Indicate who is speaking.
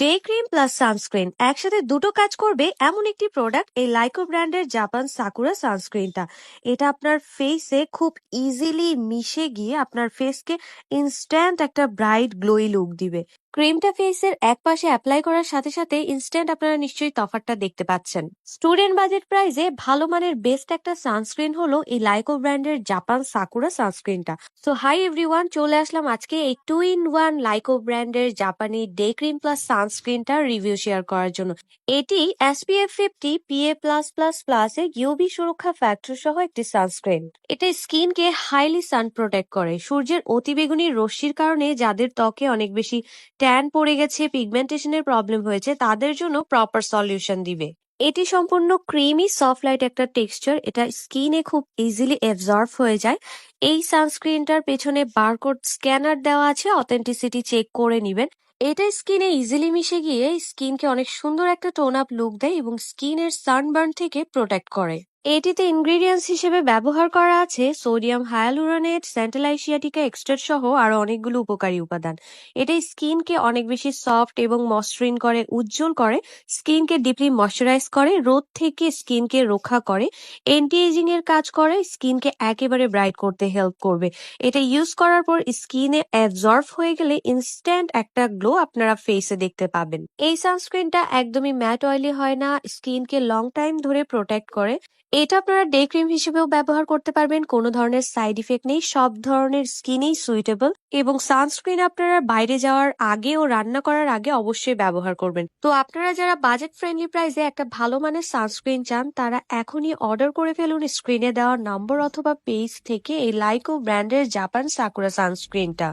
Speaker 1: Day cream plus sunscreen একসাথে দুটো কাজ করবে এমন একটি প্রোডাক্ট এই লাইকো ব্র্যান্ডের জাপান সাকুরা সানস্ক্রিনটা এটা আপনার ফেসে খুব ইজিলি মিশে গিয়ে আপনার ফেসকে ইনস্ট্যান্ট একটা ব্রাইট গ্লোই লুক দিবে। ক্রিমটা ফেসের এক পাশে অ্যাপ্লাই করার সাথে সাথে ইনস্ট্যান্ট আপনারা নিশ্চয়ই তফাৎটা দেখতে পাচ্ছেন। স্টুডেন্ট বাজেট প্রাইসে ভালো মানের বেস্ট একটা সানস্ক্রিন হলো এই লাইকো ব্র্যান্ডের জাপান সাকুরা সানস্ক্রিনটা সো হাই এভরিওয়ান চলে আসলাম আজকে এই টু ইন ওয়ান লাইকো ব্র্যান্ডের জাপানি ডে ক্রিম প্লাস সানস্ক্রিনটার রিভিউ শেয়ার করার জন্য। এটি SPF fifty PA plus plus plus এ ইউভি সুরক্ষা ফ্যাক্টর সহ একটি সানস্ক্রিন এটা স্কিনকে হাইলি সান প্রোটেক্ট করে। সূর্যের অতিবেগুনি রশ্মির কারণে যাদের ত্বকে অনেক বেশি ট্যান পড়ে গেছে পিগমেন্টেশনের প্রবলেম হয়েছে, তাদের জন্য প্রপার সলিউশন দিবে। এটি সম্পূর্ণ ক্রিমি সফট লাইট একটা টেক্সচার এটা স্কিনে খুব ইজিলি অ্যাবজর্ব হয়ে যায়। এই সানস্ক্রিনটার পেছনে বারকোড স্ক্যানার দেওয়া আছে অথেন্টিসিটি চেক করে নিবেন। এটা স্কিনে ইজিলি মিশে গিয়ে স্কিনকে অনেক সুন্দর একটা টোন আপ লুক দেয় এবং স্কিনের সানবার্ন থেকে প্রোটেক্ট করে। এটিতে ইনগ্রিডিয়েন্টস হিসেবে ব্যবহার করা আছে সোডিয়াম হায়ালুরোনেট স্যান্টালাইসিয়াটিকা এক্সট্রেট সহ আরও অনেকগুলো উপকারী উপাদান। এটা স্কিনকে অনেক বেশি সফট এবং মসৃণ করে, উজ্জ্বল করে, স্কিনকে ডিপলি ময়শ্চারাইজ করে, রোদ থেকে স্কিনকে রক্ষা করে এন্টি এজিং এর কাজ করে, স্কিনকে একেবারে ব্রাইট করতে হেল্প করবে। এটা ইউজ করার পর স্কিনে অ্যাবজর্ভ হয়ে গেলে ইনস্ট্যান্ট একটা গ্লো আপনারা ফেসে দেখতে পাবেন। এই সানস্ক্রিনটা একদমই ম্যাট অয়েলি হয় না, স্কিনকে লং টাইম ধরে প্রোটেক্ট করে এটা আপনারা ডে ক্রিম হিসেবেও ব্যবহার করতে পারবেন। কোনো ধরনের সাইড ইফেক্ট নেই। সব ধরনের স্কিনেই সুইটেবল এবং সানস্ক্রিন আপনারা বাইরে যাওয়ার আগে ও রান্না করার আগে অবশ্যই ব্যবহার করবেন। তো আপনারা যারা বাজেট ফ্রেন্ডলি প্রাইসে একটা ভালো মানের সানস্ক্রিন চান, তারা এখনই অর্ডার করে ফেলুন স্ক্রিনে দেওয়া নম্বর অথবা পেজ থেকে এই লাইকো ব্র্যান্ডের জাপান সাকুরা সানস্ক্রিনটা